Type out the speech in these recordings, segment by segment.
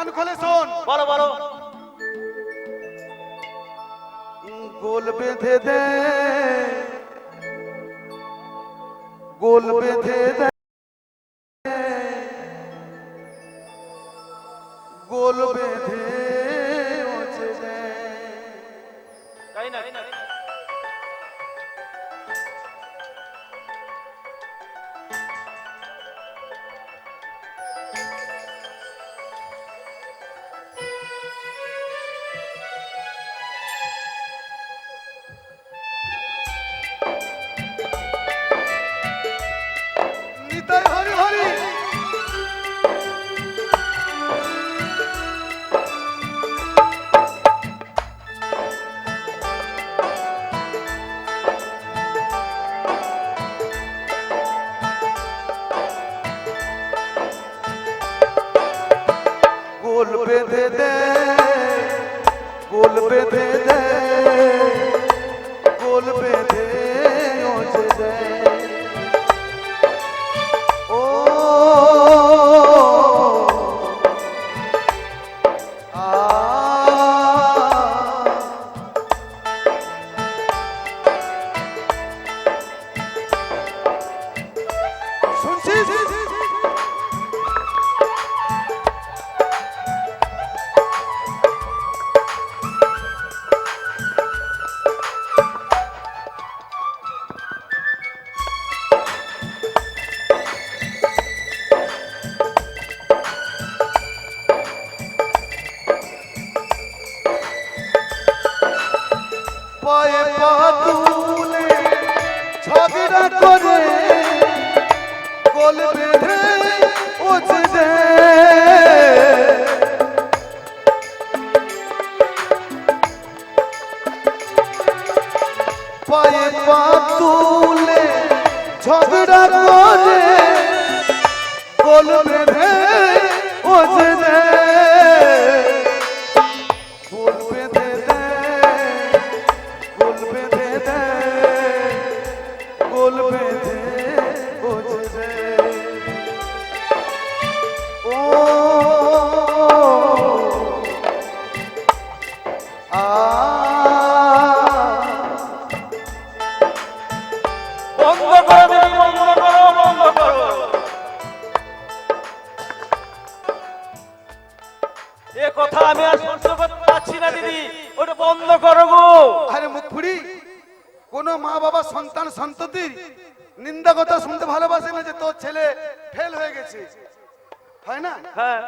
কান খোলে শোন। বলো বলো। গোল বেঁধে দে। গোল বেঁধে দে। বেঁধে দে গোল বেঁধে দে ঝগড়া সন্তান নিন্দা কথা শুনতে ভালোবাসে না যে তোর ছেলে ফেল হয়ে গেছে। হয় না? হ্যাঁ।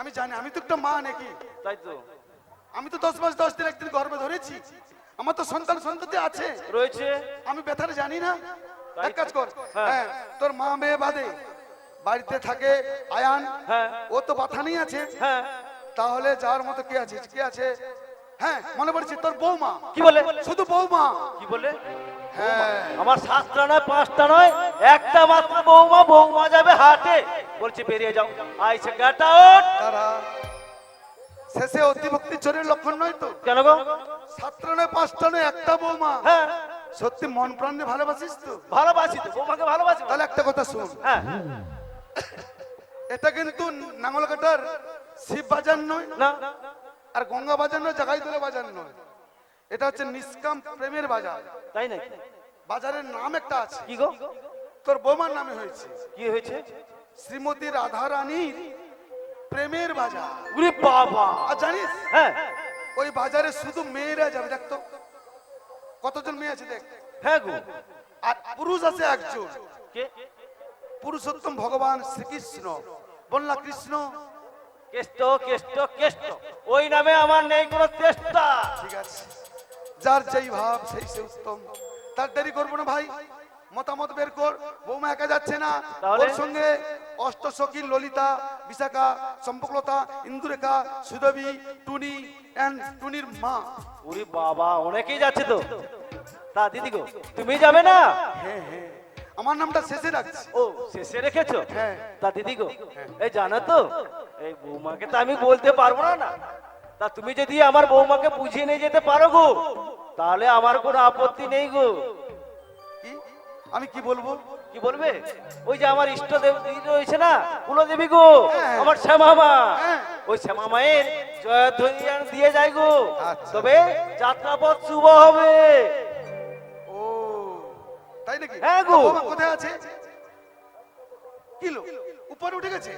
আমি জানি আমি তো একটা মা নাকি। তাই তো। আমি তো দশ মাস দশ দিন একদিন গর্ভে ধরেছি। আমার তো সন্তান সন্ততি আছে। রয়েছে। আমি ব্যথাটা জানি না। এক কাজ কর। হ্যাঁ। হ্যাঁ তোর মা মেয়ে বাদে বাড়িতে থাকে আয়ান। হ্যাঁ। ও তো বাথা নেই আছে। হ্যাঁ। তাহলে যার মতো কে আছে? কে আছে? হ্যাঁ মনে পড়ছে তোর বৌমা। কি বলে? শুধু বৌমা। কি বলে? আমার সাতটা নয় পাঁচটা নয় একটা মাত্র বৌমা বৌমা যাবে হাটে। বলছে বেরিয়ে যাও। আইসে গেট তারা শেষে অতিভক্তি চোরের লক্ষণ নয় তো? কেন গো? সাতটা নয় পাঁচটা নয় একটা বৌমা। হ্যাঁ। সত্যি মন প্রাণে ভালোবাসিস তো? ভালোবাসি তো বৌমাকে ভালোবাসি। তাহলে একটা কথা শুন। হ্যাঁ। এটা কিন্তু নাঙ্গলকাটার শিব বাজার নয়। না। আর গঙ্গা বাজার নয় জাগাইতলা বাজার নয়। এটা হচ্ছে নিষ্কাম প্রেমের বাজার। তাই নাকি? বাজারের নাম একটা আছে। কি গো? তোর বৌমার নামে হয়েছে। কি হয়েছে? শ্রীমতী রাধা রানীর প্রেমের বাজার। উরে বাবা! আর জানিস? হ্যাঁ। ওই বাজারে শুধু মেয়েরা যাবে দেখ তো। কতজন মেয়ে আছে দেখ? হ্যাঁ গো। আর পুরুষ আছে একজন। কে? পুরুষোত্তম ভগবান শ্রীকৃষ্ণ। বললা কৃষ্ণ? কেষ্ট কেষ্ট কেষ্ট। ওই নামে আমার নেই কোনো আছে যার যেই ভাব সেই সে উত্তম। তার দেরি করব না ভাই। মতামত বের কর। বৌমা একা যাচ্ছে না। ওর সঙ্গে অষ্টসখী ললিতা বিশাখা সম্পকলতা ইন্দুরেখা সুদবী টুনি এন্ড টুনির মা। ওরে বাবা অনেকেই যাচ্ছে তো। তা দিদি গো তুমি যাবে না? হ্যাঁ হ্যাঁ। আমার নামটা শেষে রাখছি। ও শেষে রেখেছো? হ্যাঁ। তা দিদি গো এই জানো তো এই বৌমাকে তো আমি বলতে পারব না না? তা তুমি যদি আমার বৌমাকে বুঝিয়ে নিয়ে যেতে পারো গো তাহলে আমার কোনো আপত্তি নেই গো। আমি কি বলব? কি বলবে? ওই যে আমার ইষ্ট দেব রয়েছে না কুলদেবী গো হ্যাঁ। আমার শ্যামা মা হ্যাঁ। ওই শ্যামা মায়ের জয়ধ্বনি দিয়ে যায় গো। আচ্ছা। তবে যাত্রাপথ শুভ হবে। ও তাই নাকি? হ্যাঁ গো। কোথায় আছে? কিলো উপরে উঠে গেছে?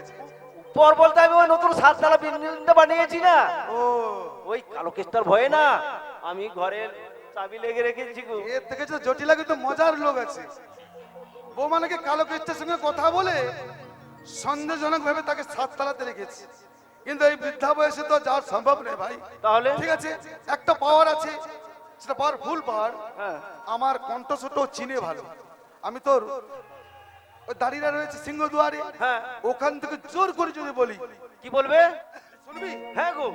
পর বলতে আমি ওই নতুন সাততলা বিল্ডিংটা বানিয়েছি না। ও। ওই কালো কেসটার ভয়ে না আমি ঘরের চাবি লেগে রেখেছি গো। এর থেকে তো জটিলা কিন্তু মজার লোক আছে। বৌমা নাকি কালো কৃষ্ণের সঙ্গে কথা বলে সন্দেহজনক ভাবে তাকে সাত তালাতে রেখেছে। কিন্তু এই বৃদ্ধা বয়সে তো যাওয়ার সম্ভব নেই ভাই। তাহলে? ঠিক আছে একটা পাওয়ার আছে সেটা পাওয়ার ফুল পাওয়ার। হ্যাঁ। আমার কণ্ঠস্বরটা চিনে ভালো। আমি তোর ওই দাঁড়িয়ে রয়েছে সিংহদুয়ারে। হ্যাঁ। ওখান থেকে জোর করে যদি বলি কি বলবে? শুনবি? হ্যাঁ গো।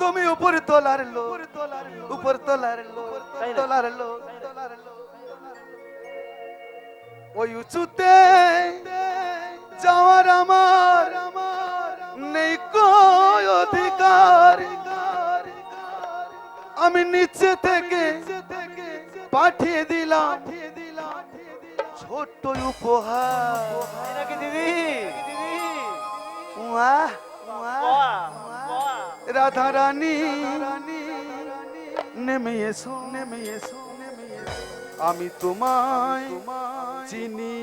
তুমি উপরে তোলার লো উপর তোলার লো? তোলার লো ওই উঁচুতে যাওয়ার আমার নেই কই অধিকার। আমি নিচে থেকে পাঠিয়ে দিলাম। ছোট্ট উপহার। নাকি দিদি উয়া। রাধা রানী নেমে এসো নেমে এসো নেমে এসো। আমি তোমায় চিনি।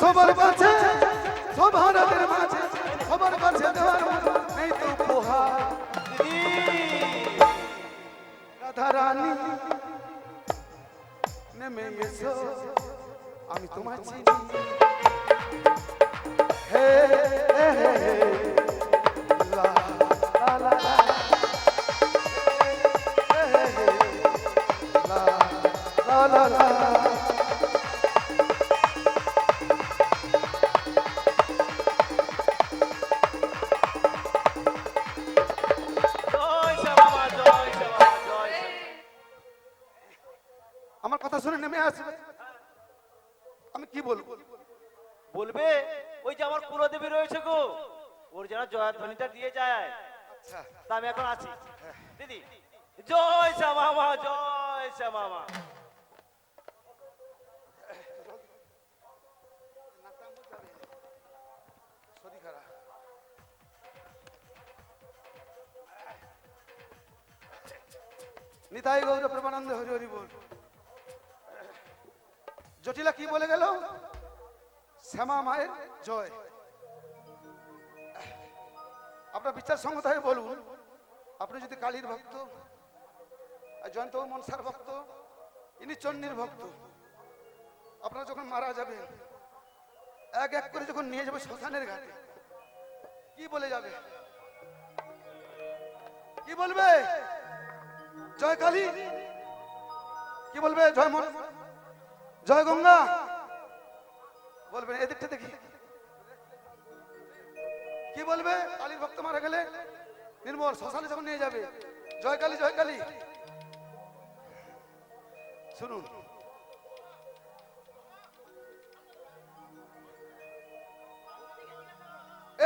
সবার কাছে সবার মাঝে সবার কাছে দেওয়ার নেই তো উপহার। রাধা রানী আমি তোমার চিনি। হে আমার কথা শুনে নেমে আসবে। আমি কি বলব? বলবে? ওই যে আমার কুলদেবী রয়েছে গো। ওর যেন জয়ধ্বনিটা দিয়ে যায়। আচ্ছা। তা আমি এখন আছি। দিদি জয় শ্যামামা জয় শ্যামা মা শরীর খারাপ নিতাই গৌর প্রেমানন্দ হরি হরি বল। জটিলা কি বলে গেল? শ্যামা মায়ের আপনার বিচার সংগতায় বলুন। আপনি যদি কালীর ভক্ত, আর জয়ন্ত মনসার ভক্ত, ইনি চন্ডীর ভক্ত, আপনারা যখন মারা যাবেন, এক এক করে যখন নিয়ে যাবে শ্মশানের ঘাটে, কি বলে যাবে? কি বলবে? জয় কালী। কি বলবে? জয় মন জয় গঙ্গা। বলবেন, এদিকটা দেখি। কি বলবে? কালীর ভক্ত মারা গেলে? নির্মল, শ্মশানে যখন নিয়ে যাবে। জয় কালী জয় কালী। শুনুন।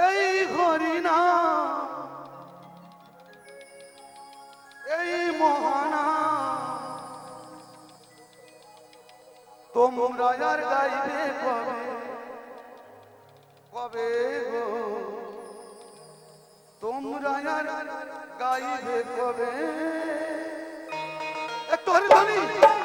এই ঘরি না, এই মহানা, তোমরা আর গাইবে কবে? কবে গো? তোমরা আর গাইবে কবে? তোর হরিধ্বনি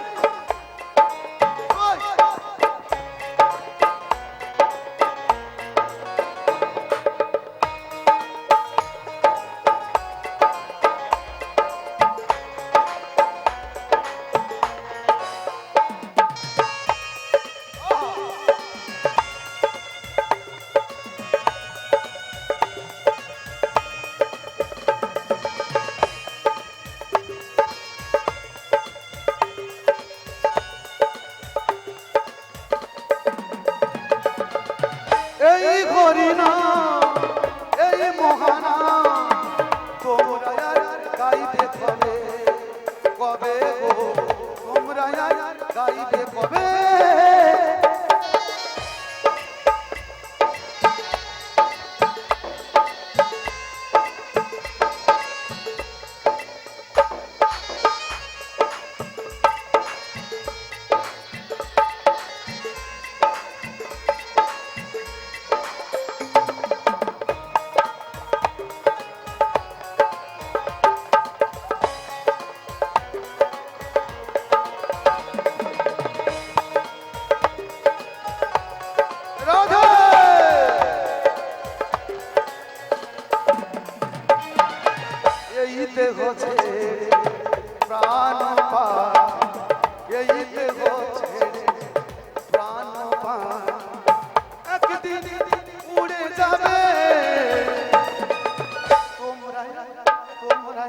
তোমরা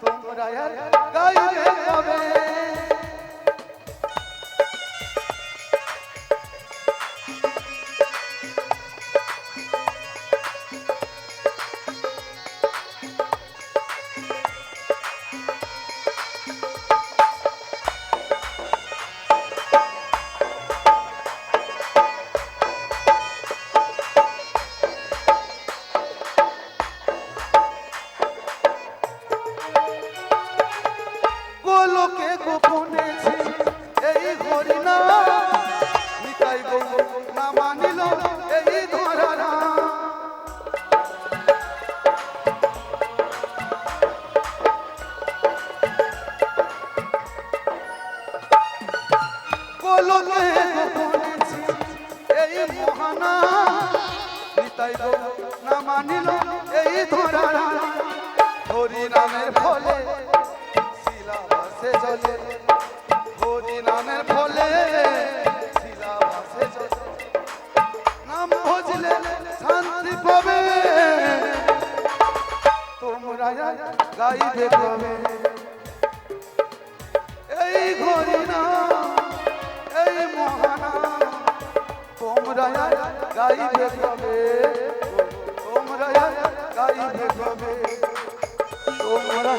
তোমরা গাইবে কবে এই মহানা এই ধরা হরি ফলে শিলাবাসে চলে হরি নামের ফলে শিলাবাসে চলে নাম ভজলে গাইবে কবে? তোমরা গাইবে কবে? তোমরা গাইবে কবে? তোমরা